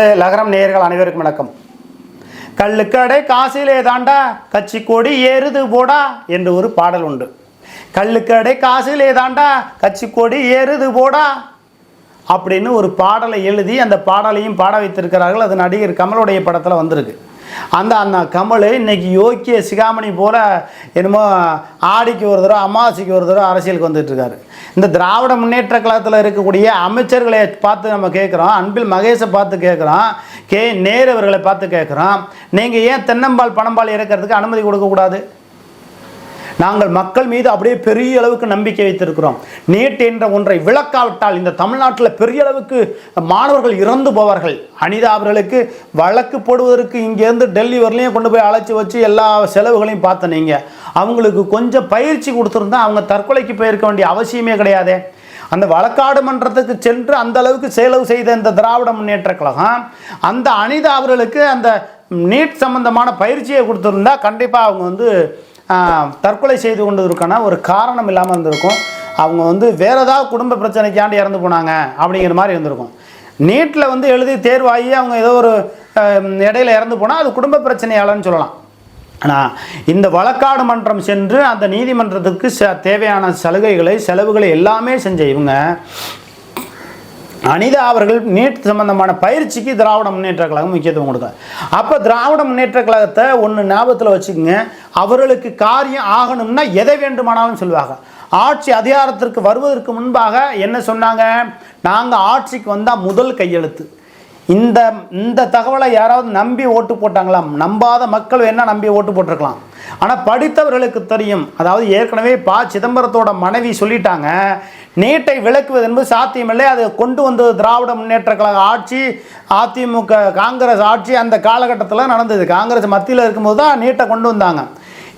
லகரம் நேயர்கள் அனைவருக்கும் வணக்கம். கள்ளுக்கடை காசிலே தாண்டா கட்சி கொடி ஏறுது போடா என்று ஒரு பாடல் உண்டு. கள்ளுக்கடை காசிலே தாண்டா கட்சி கொடி ஏறுது போடா அப்படின்னு ஒரு பாடலை எழுதி அந்த பாடலையும் பாட வைத்திருக்கிறார்கள். அது நடிகர் கமலுடைய படத்தில் வந்திருக்கு. அந்த அந்த கமல் இன்னைக்கு யோக்கிய சிகாமணி போல என்னமோ ஆடிக்கு ஒரு தடவை அமாவாசைக்கு ஒரு தடவை அரசியலுக்கு வந்துட்டு இருக்காரு. இந்த திராவிட முன்னேற்ற கழகத்தில் இருக்கக்கூடிய அமைச்சர்களை பார்த்து நம்ம கேட்குறோம் அன்பில் மகேஷை பார்த்து கேட்குறோம் கே. நேரு அவர்களை பார்த்து கேட்குறோம் நீங்கள் ஏன் தென்னம்பால் பணம்பால் இறக்கிறதுக்கு அனுமதி கொடுக்கக்கூடாது நாங்கள் மக்கள் மீது அப்படியே பெரிய அளவுக்கு நம்பிக்கை வைத்திருக்கிறோம். நீட் என்ற ஒன்றை விளக்காவிட்டால் இந்த தமிழ்நாட்டில் பெரிய அளவுக்கு மாணவர்கள் இறந்து போவார்கள். அனிதா அவர்களுக்கு வழக்கு போடுவதற்கு இங்கேருந்து டெல்லி வரலையும் கொண்டு போய் அழைச்சி வச்சு எல்லா செலவுகளையும் பார்த்த நீங்கள் அவங்களுக்கு கொஞ்சம் பயிற்சி கொடுத்துருந்தா அவங்க தற்கொலைக்கு போயிருக்க வேண்டிய அவசியமே கிடையாதே. அந்த வழக்காடு மன்றத்துக்கு சென்று அந்த அளவுக்கு செலவு செய்த இந்த திராவிட முன்னேற்ற கழகம் அந்த அனிதா அவர்களுக்கு அந்த நீட் சம்பந்தமான பயிற்சியை கொடுத்துருந்தா கண்டிப்பாக அவங்க வந்து தற்கொலை செய்து கொண்டதற்கான ஒரு காரணம் இல்லாமல் இருந்திருக்கும். அவங்க வந்து வேறு ஏதாவது குடும்ப பிரச்சனைக்காண்டி இறந்து போனாங்க அப்படிங்கிற மாதிரி இருந்திருக்கும். நீட்டில் வந்து எழுதி தேர்வாகி அவங்க ஏதோ ஒரு இடையில இறந்து போனால் அது குடும்ப பிரச்சனையாளன்னு சொல்லலாம். ஆனால் இந்த வழக்காடு மன்றம் சென்று அந்த நீதிமன்றத்துக்கு ச தேவையான சலுகைகளை செலவுகளை எல்லாமே செஞ்ச இவங்க அனிதா அவர்கள் நீட் சம்பந்தமான பயிற்சிக்கு திராவிட முன்னேற்ற கழகம் முக்கியத்துவம் கொடுக்க அப்போ திராவிட முன்னேற்ற கழகத்தை ஒன்று ஞாபகத்தில் வச்சுக்கோங்க. அவர்களுக்கு காரியம் ஆகணும்னா எதை வேண்டுமானாலும் சொல்லுவாங்க. ஆட்சி அதிகாரத்திற்கு வருவதற்கு முன்பாக என்ன சொன்னாங்க? நாங்கள் ஆட்சிக்கு வந்தால் முதல் கையெழுத்து. இந்த இந்த தகவலை யாராவது நம்பி ஓட்டு போட்டாங்களாம். நம்பாத மக்கள் வேணால் நம்பி ஓட்டு போட்டிருக்கலாம். ஆனால் படித்தவர்களுக்கு தெரியும். அதாவது ஏற்கனவே பா. சிதம்பரத்தோட மனைவி சொல்லிட்டாங்க. நீட்டை விளக்குவது என்பது சாத்தியமில்லை. அதை கொண்டு வந்தது திராவிட முன்னேற்ற கழக ஆட்சி அதிமுக காங்கிரஸ் ஆட்சி அந்த காலகட்டத்தில் நடந்தது. காங்கிரஸ் மத்தியில் இருக்கும்போது தான் நீட்டை கொண்டு வந்தாங்க.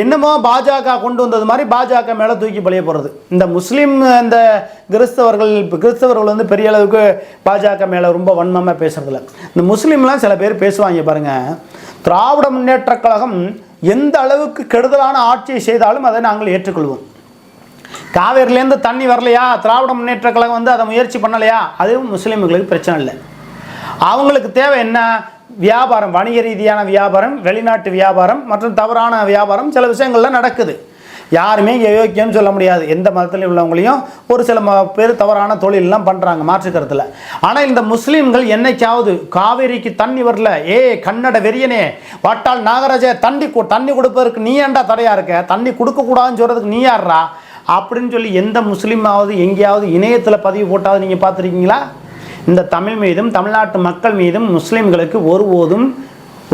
என்னமோ பாஜக கொண்டு வந்தது மாதிரி பாஜக மேலே தூக்கி பழிய போகிறது இந்த முஸ்லீம் இந்த கிறிஸ்தவர்கள் இப்போ கிறிஸ்தவர்கள் வந்து பெரிய அளவுக்கு பாஜக மேலே ரொம்ப வன்மமாக பேசுறதில்ல. இந்த முஸ்லீம்லாம் சில பேர் பேசுவாங்க பாருங்கள் திராவிட முன்னேற்ற கழகம் எந்த அளவுக்கு கெடுதலான ஆட்சியை செய்தாலும் அதை நாங்கள் ஏற்றுக்கொள்வோம். காவேரிலேருந்து தண்ணி வரலையா? திராவிட முன்னேற்ற கழகம் வந்து அதை முயற்சி பண்ணலையா? அதுவும் முஸ்லீம்களுக்கு பிரச்சனை இல்லை. அவங்களுக்கு தேவை என்ன? வியாபாரம் வணிக ரீதியான வியாபாரம் வெளிநாட்டு வியாபாரம் மற்றும் தவறான வியாபாரம் சில விஷயங்கள்லாம் நடக்குது. யாருமே இங்கே யோக்கியம்னு சொல்ல முடியாது. எந்த மதத்தில் உள்ளவங்களையும் ஒரு சில பேர் தவறான தொழிலெலாம் பண்ணுறாங்க மாற்றுக்கிறதுல ஆனால் இந்த முஸ்லீம்கள் என்னைக்காவது காவேரிக்கு தண்ணி வரல? ஏ கன்னட வெறியனே வட்டால் நாகராஜா தண்ணி தண்ணி கொடுப்பதற்கு நீ ஏண்டா தடையா இருக்க? தண்ணி கொடுக்கக்கூடாதுன்னு சொல்கிறதுக்கு நீ யார்றா? அப்படின்னு சொல்லி எந்த முஸ்லீமாவது எங்கேயாவது இணையத்தில் பதிவு போட்டாவது நீங்கள் பார்த்துருக்கீங்களா? இந்த தமிழ் மீதும் தமிழ்நாட்டு மக்கள் மீதும் முஸ்லீம்களுக்கு ஒருபோதும்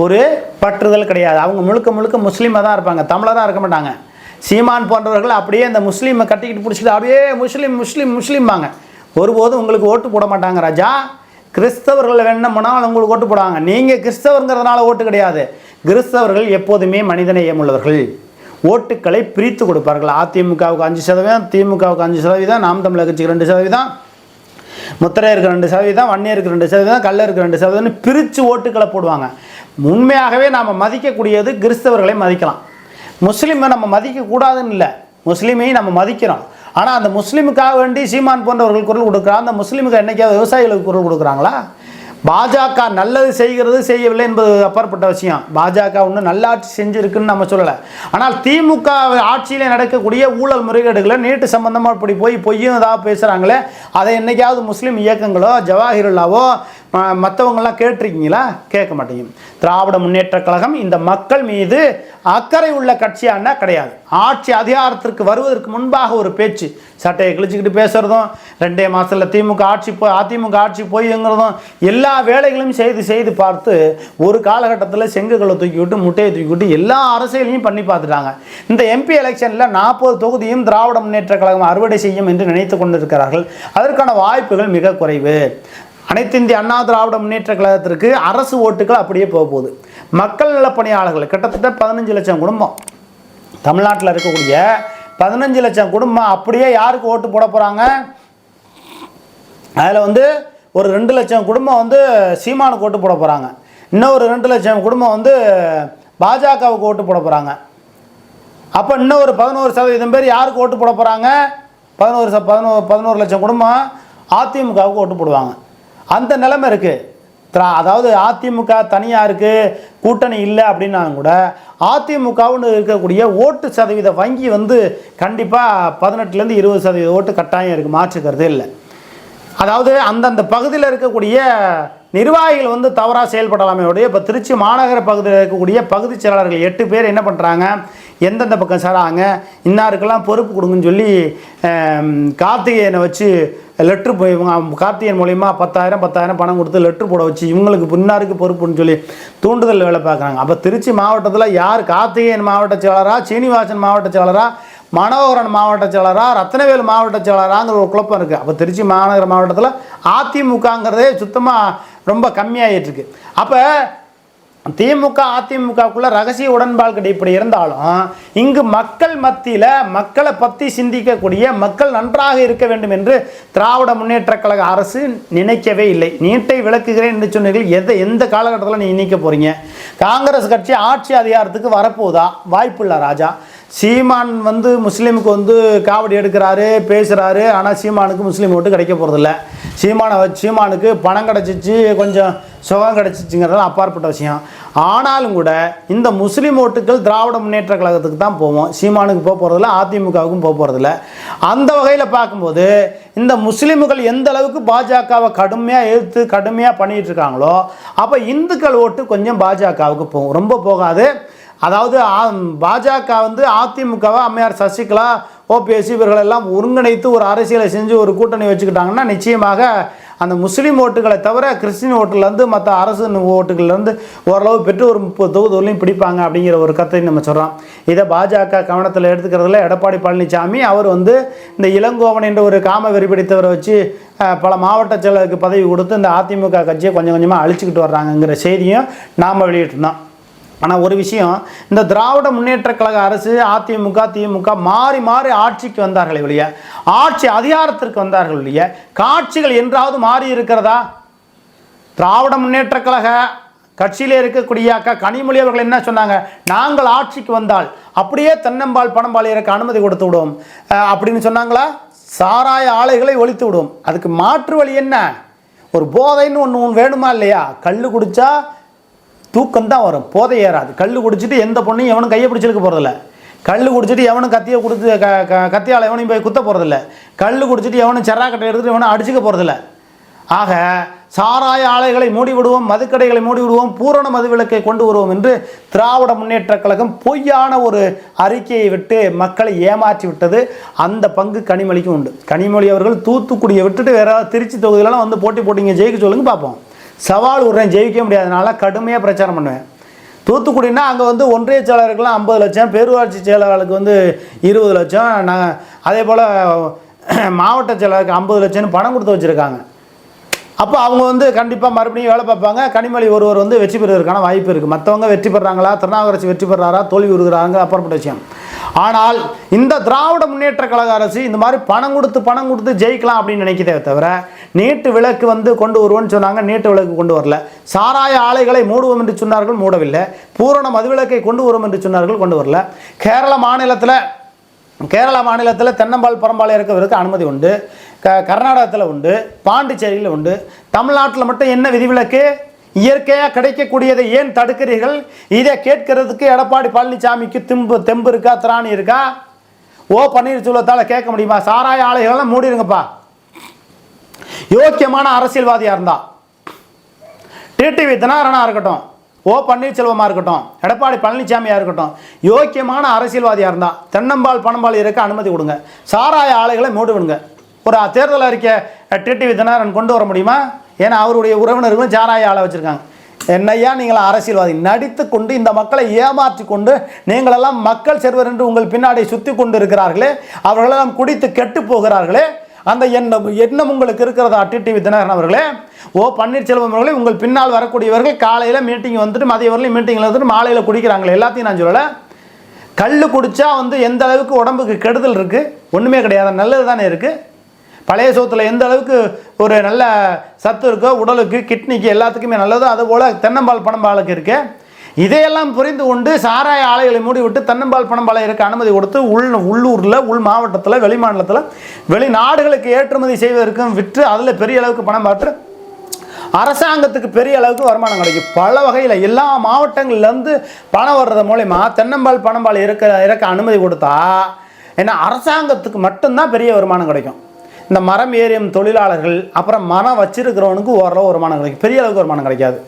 ஒரு பற்றுதல் கிடையாது. அவங்க முழுக்க முழுக்க முஸ்லீமாக தான் இருப்பாங்க. தமிழராக இருக்க மாட்டாங்க. சீமான் போன்றவர்கள் அப்படியே இந்த முஸ்லீமை கட்டிக்கிட்டு பிடிச்சிட்டு அப்படியே முஸ்லீம் முஸ்லீம் முஸ்லீம்பாங்க. ஒருபோதும் உங்களுக்கு ஓட்டு போட மாட்டாங்க ராஜா. கிறிஸ்தவர்கள் வேணும்னால் உங்களுக்கு ஓட்டு போடுவாங்க. நீங்கள் கிறிஸ்தவருங்கிறதுனால ஓட்டு கிடையாது. கிறிஸ்தவர்கள் எப்போதுமே மனிதநேயம் உள்ளவர்கள். ஓட்டுக்களை பிரித்து கொடுப்பார்கள். அதிமுகவுக்கு அஞ்சு சதவீதம் திமுகவுக்கு அஞ்சு சதவீதம் நாம் தமிழர் கட்சிக்கு ரெண்டு சதவீதம் முத்திரையருக்கு ரெண்டு சதவீதம் வன்னியருக்கு ரெண்டு சதவீதம் கல்லருக்கு ரெண்டு சதவீதம்னு பிரித்து ஓட்டுக்களை போடுவாங்க. உண்மையாகவே நாம் மதிக்கக்கூடியது கிறிஸ்தவர்களை மதிக்கலாம். முஸ்லீமை நம்ம மதிக்கக்கூடாதுன்னு இல்லை. முஸ்லீமையும் நம்ம மதிக்கிறோம். ஆனால் அந்த முஸ்லீமுக்காக வேண்டி சீமான் போன்றவர்கள் குரல் கொடுக்குறா அந்த முஸ்லீமுக்கு என்னைக்காவது விவசாயிகளுக்கு குரல் கொடுக்குறாங்களா? பாஜக நல்லது செய்கிறது செய்யவில்லை என்பது அப்பாற்பட்ட விஷயம். பாஜக ஒன்று நல்லாட்சி செஞ்சுருக்குன்னு நம்ம சொல்லலை. ஆனால் திமுக ஆட்சியில் நடக்கக்கூடிய ஊழல் முறைகேடுகளை நீட்டு சம்பந்தமாக இப்படி போய் பொய்யும் ஏதாவது பேசுகிறாங்களே அதை என்றைக்காவது முஸ்லீம் இயக்கங்களோ ஜவாஹிருல்லாவோ மற்றவங்கள்லாம் கேட்டிருக்கீங்களா? கேட்க மாட்டீங்க. திராவிட முன்னேற்ற கழகம் இந்த மக்கள் மீது அக்கறை உள்ள கட்சியானா கிடையாது. ஆட்சி அதிகாரத்திற்கு வருவதற்கு முன்பாக ஒரு பேச்சு. சட்டையை கிழிச்சிக்கிட்டு பேசுகிறதும் ரெண்டே மாதத்தில் திமுக ஆட்சி போய் அதிமுக ஆட்சி போய்ங்கிறதும் எல்லா வேலைகளையும் செய்து செய்து பார்த்து ஒரு காலகட்டத்தில் செங்குகளை தூக்கி விட்டு முட்டையை தூக்கி விட்டு எல்லா அரசியலையும் பண்ணி பார்த்துட்டாங்க. இந்த எம்பி எலெக்ஷனில் நாற்பது தொகுதியும் திராவிட முன்னேற்ற கழகம் அறுவடை செய்யும் என்று நினைத்து கொண்டிருக்கிறார்கள். அதற்கான வாய்ப்புகள் மிக குறைவு. அனைத்து இந்திய அண்ணா திராவிட முன்னேற்ற கழகத்திற்கு அரசு ஓட்டுகள் அப்படியே போக போகுது. மக்கள் நலப் பணியாளர்கள் கிட்டத்தட்ட பதினஞ்சு லட்சம் குடும்பம். தமிழ்நாட்டில் இருக்கக்கூடிய பதினஞ்சு லட்சம் குடும்பம் அப்படியே யாருக்கு ஓட்டு போட போகிறாங்க அதில் வந்து ஒரு ரெண்டு லட்சம் குடும்பம் வந்து சீமானுக்கு ஓட்டு போட போகிறாங்க இன்னும் ஒரு ரெண்டு லட்சம் குடும்பம் வந்து பாஜகவுக்கு ஓட்டு போட போகிறாங்க அப்போ இன்னும் ஒரு பதினோரு சதவீதம் பேர் யாருக்கு ஓட்டு போட போகிறாங்க பதினோரு ச பதினோரு பதினோரு லட்சம் குடும்பம் அதிமுகவுக்கு ஓட்டு போடுவாங்க. அந்த நிலைமை இருக்குது அதாவது அதிமுக தனியாக இருக்குது கூட்டணி இல்லை அப்படின்னாலும் கூட அதிமுகவுன்னு இருக்கக்கூடிய ஓட்டு சதவீத வங்கி வந்து கண்டிப்பாக பதினெட்டுலேருந்து இருபது சதவீத ஓட்டு கட்டாயம் இருக்குது மாற்றுக்கிறதே இல்லை. அதாவது அந்தந்த பகுதியில் இருக்கக்கூடிய நிர்வாகிகள் வந்து தவறாக செயல்படலாமே உடைய இப்போ திருச்சி மாநகர பகுதியில் இருக்கக்கூடிய பகுதி செயலாளர்கள் எட்டு பேர் என்ன பண்ணுறாங்க எந்தெந்த பக்கம் சராங்க? இன்னாருக்கெல்லாம் பொறுப்பு கொடுங்கன்னு சொல்லி கார்த்திகேயனை வச்சு லெட்ரு போய் இவங்க கார்த்திகேயன் மூலயமா பத்தாயிரம் பத்தாயிரம் பணம் கொடுத்து லெட்ரு போட வச்சு இவங்களுக்கு பின்னாருக்கு பொறுப்புன்னு சொல்லி தூண்டுதல் வேலை பார்க்குறாங்க. அப்போ திருச்சி மாவட்டத்தில் யார் கார்த்திகேயன் மாவட்ட செயலராக சீனிவாசன் மாவட்ட செயலராக மனோகரன் மாவட்ட செயலராக ரத்னவேல் மாவட்ட செயலராங்கிற ஒரு குழப்பம் இருக்குது அப்போ திருச்சி மாநகர மாவட்டத்தில் அதிமுகங்கிறதே சுத்தமாக ரொம்ப கம்மியாகிட்டுருக்கு அப்போ திமுக அதிமுகக்குள்ள ரகசிய உடன்பாடுகள் இப்படி இருந்தாலும் இங்கு மக்கள் மத்தியில் மக்களை பற்றி சிந்திக்கக்கூடிய மக்கள் நன்றாக இருக்க வேண்டும் என்று திராவிட முன்னேற்ற கழக அரசு நினைக்கவே இல்லை நீட்டை விளக்குகிறேன் என்று சொன்னீர்கள் எதை எந்த காலகட்டத்தில் நீ நினைக்க போகிறீங்க காங்கிரஸ் கட்சி ஆட்சி அதிகாரத்துக்கு வரப்போதா வாய்ப்பில்லை ராஜா சீமான் வந்து முஸ்லீமுக்கு வந்து காவடி எடுக்கிறாரு பேசுகிறாரு ஆனால் சீமானுக்கு முஸ்லீம் ஓட்டு கிடைக்க போகிறதில்ல சீமானை சீமானுக்கு பணம் கிடச்சிச்சு கொஞ்சம் சுகம் கிடச்சிச்சுங்கிறதெல்லாம் அப்பாற்பட்ட விஷயம். ஆனாலும் கூட இந்த முஸ்லீம் ஓட்டுகள் திராவிட முன்னேற்ற கழகத்துக்கு தான் போவோம். சீமானுக்கு போக போகிறதில்ல அதிமுகவுக்கும் போக போகிறதில்ல அந்த வகையில் பார்க்கும்போது இந்த முஸ்லீம்கள் எந்த அளவுக்கு பாஜகவை கடுமையாக எதிர்த்து கடுமையாக பண்ணிகிட்டு இருக்காங்களோ அப்போ இந்துக்கள் ஓட்டு கொஞ்சம் பாஜகவுக்கு போகும் ரொம்ப போகாது. அதாவது பாஜக வந்து அதிமுகவை அம்மையார் சசிகலா ஓபிஎஸ் இவர்கள் எல்லாம் ஒருங்கிணைத்து ஒரு அரசியலை செஞ்சு ஒரு கூட்டணி வச்சுக்கிட்டாங்கன்னா நிச்சயமாக அந்த முஸ்லீம் ஓட்டுகளை தவிர கிறிஸ்டின் ஓட்டுலேருந்து மற்ற அரசு ஓட்டுகள்லேருந்து ஓரளவு பெற்று ஒரு முப்பது தொகுதிகளையும் பிடிப்பாங்க அப்படிங்கிற ஒரு கத்தை நம்ம சொல்கிறோம் இதை பாஜக கவனத்தில் எடுத்துக்கிறதுல எடப்பாடி பழனிசாமி அவர் வந்து இந்த இளங்கோவன் என்ற ஒரு காம வெறி பிடித்தவரை வச்சு பல மாவட்ட செயலருக்கு பதவி கொடுத்து இந்த அதிமுக கட்சியை கொஞ்சம் கொஞ்சமாக அழிச்சிக்கிட்டு வர்றாங்கங்கிற செய்தியும் நாம் வெளியிட்டிருந்தோம். ஆனால் ஒரு விஷயம் இந்த திராவிட முன்னேற்ற கழக அரசு அதிமுக திமுக மாறி மாறி ஆட்சிக்கு வந்தார்களே ஒழிய ஆட்சி அதிகாரத்திற்கு வந்தார்கள் ஒழிய காட்சிகள் என்றாவது மாறி இருக்கிறதா? திராவிட முன்னேற்ற கழக கட்சியிலே இருக்கக்கூடிய அக்கா கனிமொழி அவர்கள் என்ன சொன்னாங்க? நாங்கள் ஆட்சிக்கு வந்தால் அப்படியே தென்னம்பால் பணம்பாளையருக்கு அனுமதி கொடுத்து விடுவோம். அப்படின்னு சொன்னாங்களா? சாராய ஆலைகளை ஒழித்து விடுவோம். அதுக்கு மாற்று வழி என்ன? ஒரு போதைன்னு ஒன்று வேணுமா இல்லையா? கல் குடித்தா தூக்கம் தான் வரும். போதை ஏறாது. கல் குடிச்சிட்டு எந்த பொண்ணையும் எவனும் கையை பிடிச்சிருக்க போகிறதில்ல கல் குடிச்சிட்டு எவனும் கத்தியை கொடுத்து க க- கத்தியால் எவனையும் போய் குத்த போகிறதில்ல கல் குடிச்சிட்டு எவனும் செராக்கட்டை எடுத்துகிட்டு எவனும் அடிச்சுக்க போகிறதில்ல ஆக சாராய ஆலைகளை மூடி விடுவோம் மதுக்கடைகளை மூடி விடுவோம் பூரண மதுவிலக்கை கொண்டு வருவோம் என்று திராவிட முன்னேற்ற கழகம் பொய்யான ஒரு அறிக்கையை விட்டு மக்களை ஏமாற்றி விட்டது. அந்த பங்கு கனிமொழிக்கும் உண்டு. கனிமொழி அவர்கள் தூத்துக்குடியை விட்டுட்டு வேற திருச்சி தொகுதியிலலாம் வந்து போட்டி போட்டிங்க. ஜெயிக்க சொல்லுங்க பார்ப்போம். சவால் விடுறேன் ஜெயிக்க முடியாதனால கடுமையாக பிரச்சாரம் பண்ணுவேன். தூத்துக்குடினா அங்கே வந்து ஒன்றிய செயலாளருக்குலாம் ஐம்பது லட்சம் பேரூராட்சி செயலாளருக்கு வந்து இருபது லட்சம் நான் அதே போல் மாவட்ட செயலாளருக்கு ஐம்பது லட்சம்னு பணம் கொடுத்து வச்சுருக்காங்க. அப்போ அவங்க வந்து கண்டிப்பாக மறுபடியும் வேலை பார்ப்பாங்க. கனிமொழி ஒருவர் வந்து வெற்றி பெறுவதற்கான வாய்ப்பு இருக்குது மற்றவங்க வெற்றி பெறாங்களா? திருநாவுக்கரசு வெற்றி பெறாரா? தோல்வி உறுகிறாங்க அப்புறப்பட்ட விஷயம். ஆனால் இந்த திராவிட முன்னேற்ற கழக அரசு இந்த மாதிரி பணம் கொடுத்து பணம் கொடுத்து ஜெயிக்கலாம் அப்படின்னு நினைக்கிறதே தவிர நீட்டு விளக்கு வந்து கொண்டு வருவோம்னு சொன்னாங்க நீட்டு விளக்கு கொண்டு வரல. சாராய ஆலைகளை மூடுவோம் என்று சொன்னார்கள் மூடவில்லை. பூரண மதுவிலக்கை கொண்டு வரும் என்று சொன்னார்கள் கொண்டு வரல. கேரள மாநிலத்தில் கேரள மாநிலத்தில் தென்னம்பால் பரம்பால் இறக்குவதற்கு அனுமதி உண்டு. க கர்நாடகத்தில் உண்டு பாண்டிச்சேரியில் உண்டு. தமிழ்நாட்டில் மட்டும் என்ன விதிவிலக்கு? இயற்கையாக கிடைக்கக்கூடியதை ஏன் தடுக்கிறீர்கள்? இதை கேட்கறதுக்கு எடப்பாடி பழனிசாமிக்கு திம்பு தெம்பு இருக்கா திராணி இருக்கா? ஓ பன்னீர்செல்வத்தால் கேட்க முடியுமா? சாராய ஆலைகள்லாம் மூடிடுங்கப்பா யோக்கியமான அரசியல்வாதியாக இருந்தா? டிடிவி தினகரனா இருக்கட்டும் ஓ பன்னீர்செல்வமாக இருக்கட்டும் எடப்பாடி பழனிசாமியாக இருக்கட்டும் யோக்கியமான அரசியல்வாதியாக இருந்தால் தென்னம்பால் பணம்பால் இருக்க அனுமதி கொடுங்க. சாராய ஆலைகளை மூடி விடுங்க. ஒரு தேர்தல் அறிக்கை டிடிவி தினாரன் கொண்டு வர முடியுமா? ஏன்னா அவருடைய உறவினர்களும் சாராய ஆலை வச்சுருக்காங்க. என்னையா நீங்கள் அரசியல்வாதி? நடித்து கொண்டு இந்த மக்களை ஏமாற்றி கொண்டு நீங்களெல்லாம் மக்கள் செல்வர் என்று உங்கள் பின்னாடி சுற்றி கொண்டு இருக்கிறார்களே அவர்களெல்லாம் குடித்து கெட்டு போகிறார்களே அந்த எண்ணம் எண்ணம் உங்களுக்கு இருக்கிறதா டிடிவி தினகரன் அவர்களே. ஓ பன்னீர்செல்வம் அவர்களே உங்கள் பின்னால் வரக்கூடியவர்கள் காலையில் மீட்டிங் வந்துட்டு மதிய வரலையும் மீட்டிங்கில் வந்துட்டு மாலையில் குடிக்கிறாங்களே எல்லாத்தையும் நான் சொல்லலை. கல் குடித்தா வந்து எந்த அளவுக்கு உடம்புக்கு கெடுதல் இருக்குது ஒன்றுமே கிடையாது நல்லது தானே இருக்குது பழைய சோத்தில் எந்த அளவுக்கு ஒரு நல்ல சத்து இருக்கோ உடலுக்கு கிட்னிக்கு எல்லாத்துக்குமே நல்லதோ அதுபோல் தென்னம்பால் பணம்பாலுக்கு இருக்குது இதையெல்லாம் புரிந்து கொண்டு சாராய ஆலைகளை மூடிவிட்டு தென்னம்பால் பணம்பாலை இருக்க அனுமதி கொடுத்து உள் உள்ளூரில் உள் மாவட்டத்தில் வெளிமாநிலத்தில் வெளிநாடுகளுக்கு ஏற்றுமதி செய்வதற்கும் விற்று அதில் பெரிய அளவுக்கு பணம் பார்த்து அரசாங்கத்துக்கு பெரிய அளவுக்கு வருமானம் கிடைக்கும். பல வகையில் எல்லா மாவட்டங்கள்லேருந்து பணம் வர்றது மூலயமா தென்னம்பால் பணம்பால் இருக்க இறக்க அனுமதி கொடுத்தா ஏன்னா அரசாங்கத்துக்கு மட்டும்தான் பெரிய வருமானம் கிடைக்கும். இந்த மரம் ஏறியும் தொழிலாளர்கள் அப்புறம் மரம் வச்சிருக்கிறவனுக்கு ஓரளவு வருமானம் கிடைக்கும். பெரிய அளவுக்கு வருமானம் கிடைக்காது.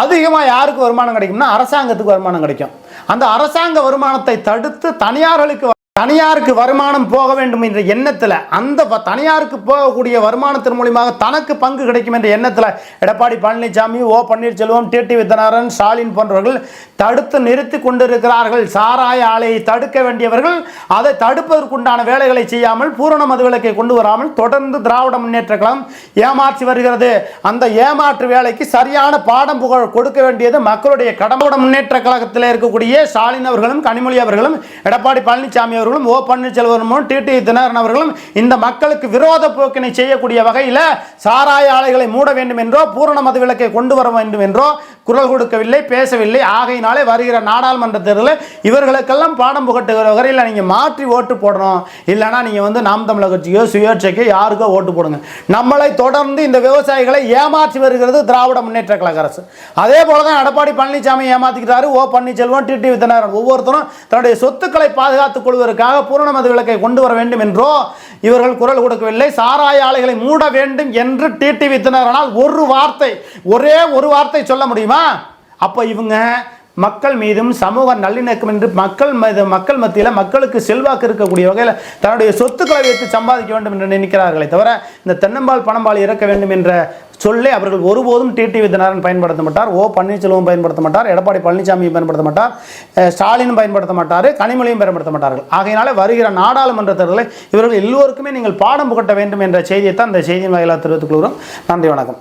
அதிகமாக யாருக்கு வருமானம் கிடைக்கும்னா அரசாங்கத்துக்கு வருமானம் கிடைக்கும். அந்த அரசாங்க வருமானத்தை தடுத்து தனியார்களுக்கு தனியாருக்கு வருமானம் போக வேண்டும் என்ற எண்ணத்தில் அந்த வ- தனியாருக்கு போகக்கூடிய வருமானத்தின் மூலியமாக தனக்கு பங்கு கிடைக்கும் என்ற எண்ணத்தில் Edappadi Palaniswami O Panneerselvam T T வித்தனாரன் Stalin போன்றவர்கள் தடுத்து நிறுத்தி கொண்டிருக்கிறார்கள். சாராய ஆலையை தடுக்க வேண்டியவர்கள் அதை தடுப்பதற்குண்டான வேலைகளை செய்யாமல் பூரண மதுவிலக்கை கொண்டு வராமல் தொடர்ந்து திராவிட முன்னேற்ற கழகம் ஏமாற்றி வருகிறது. அந்த ஏமாற்று வேலைக்கு சரியான பாடம் புகழ் கொடுக்க வேண்டியது மக்களுடைய கடமோட முன்னேற்ற கழகத்தில் இருக்கக்கூடிய ஸ்டாலின் அவர்களும் கனிமொழி அவர்களும் எடப்பாடி பழனிசாமி அவர்களும் ஓ பன்னீர்செல்வமும் டிடி தினகரன் அவர்களும் இந்த மக்களுக்கு விரோத போக்கினை செய்யக்கூடிய வகையில் சாராய ஆலைகளை மூட வேண்டும் என்றோ பூரண மதுவிலக்கை கொண்டு வர வேண்டும் என்றோ குரல் கொடுக்கவில்லை பேசவில்லை. ஆகையினாலே வருகிற நாடாளுமன்ற தேர்தலில் இவர்களுக்கெல்லாம் பாடம் புகட்டுகிற வகையில் நீங்கள் மாற்றி ஓட்டு போடணும். இல்லைன்னா நீங்கள் வந்து நாம் தமிழக கட்சியோ சுயேட்சைக்கோ யாருக்கோ ஓட்டு போடுங்க. நம்மளை தொடர்ந்து இந்த விவசாயிகளை ஏமாற்றி வருகிறது திராவிட முன்னேற்ற கழக அரசு. அதே போல தான் எடப்பாடி பழனிசாமி ஏமாத்திக்கிறாரு ஓ பன்னீர்செல்வம் டிடி வித்தனாரன் ஒவ்வொருத்தரும் தன்னுடைய சொத்துக்களை பாதுகாத்துக் கொள்வதற்காக பூரண விளக்கை கொண்டு வர வேண்டும் என்றோ இவர்கள் குரல் கொடுக்கவில்லை. சாராய ஆலைகளை மூட வேண்டும் என்று டிடி வித்தனாரனால் ஒரு வார்த்தை ஒரே ஒரு வார்த்தை சொல்ல முடியுமா? அப்போ இவங்க மக்கள் மீதும் சமூக நல்லிணக்கம் என்று மக்கள் மீது மக்கள் மத்தியில் மக்களுக்கு செல்வாக்கு இருக்கக்கூடிய வகையில் தன்னுடைய சொத்துக்களை வைத்து சம்பாதிக்க வேண்டும் என்று நினைக்கிறார்களே தவிர இந்த தென்னம்பால் பணம்பால் இறக்க வேண்டும் என்ற சொல்லை அவர்கள் ஒருபோதும் டிடி வித்யநாதன் பயன்படுத்த மாட்டார். ஓ பன்னீர்செல்வம் பயன்படுத்த மாட்டார். எடப்பாடி பழனிசாமியும் பயன்படுத்த மாட்டார். ஸ்டாலின் ஸ்டாலினும் பயன்படுத்த மாட்டார். கனிமொழியும் பயன்படுத்த மாட்டார்கள். ஆகையினால வருகிற நாடாளுமன்ற தேர்தலில் இவர்கள் எல்லோருக்குமே நீங்கள் பாடம் புகட்ட வேண்டும் என்ற செய்தியை தான் இந்த செய்தியின் வாயிலாக தெரிவித்துக் கொள்கிறோம். நன்றி வணக்கம்.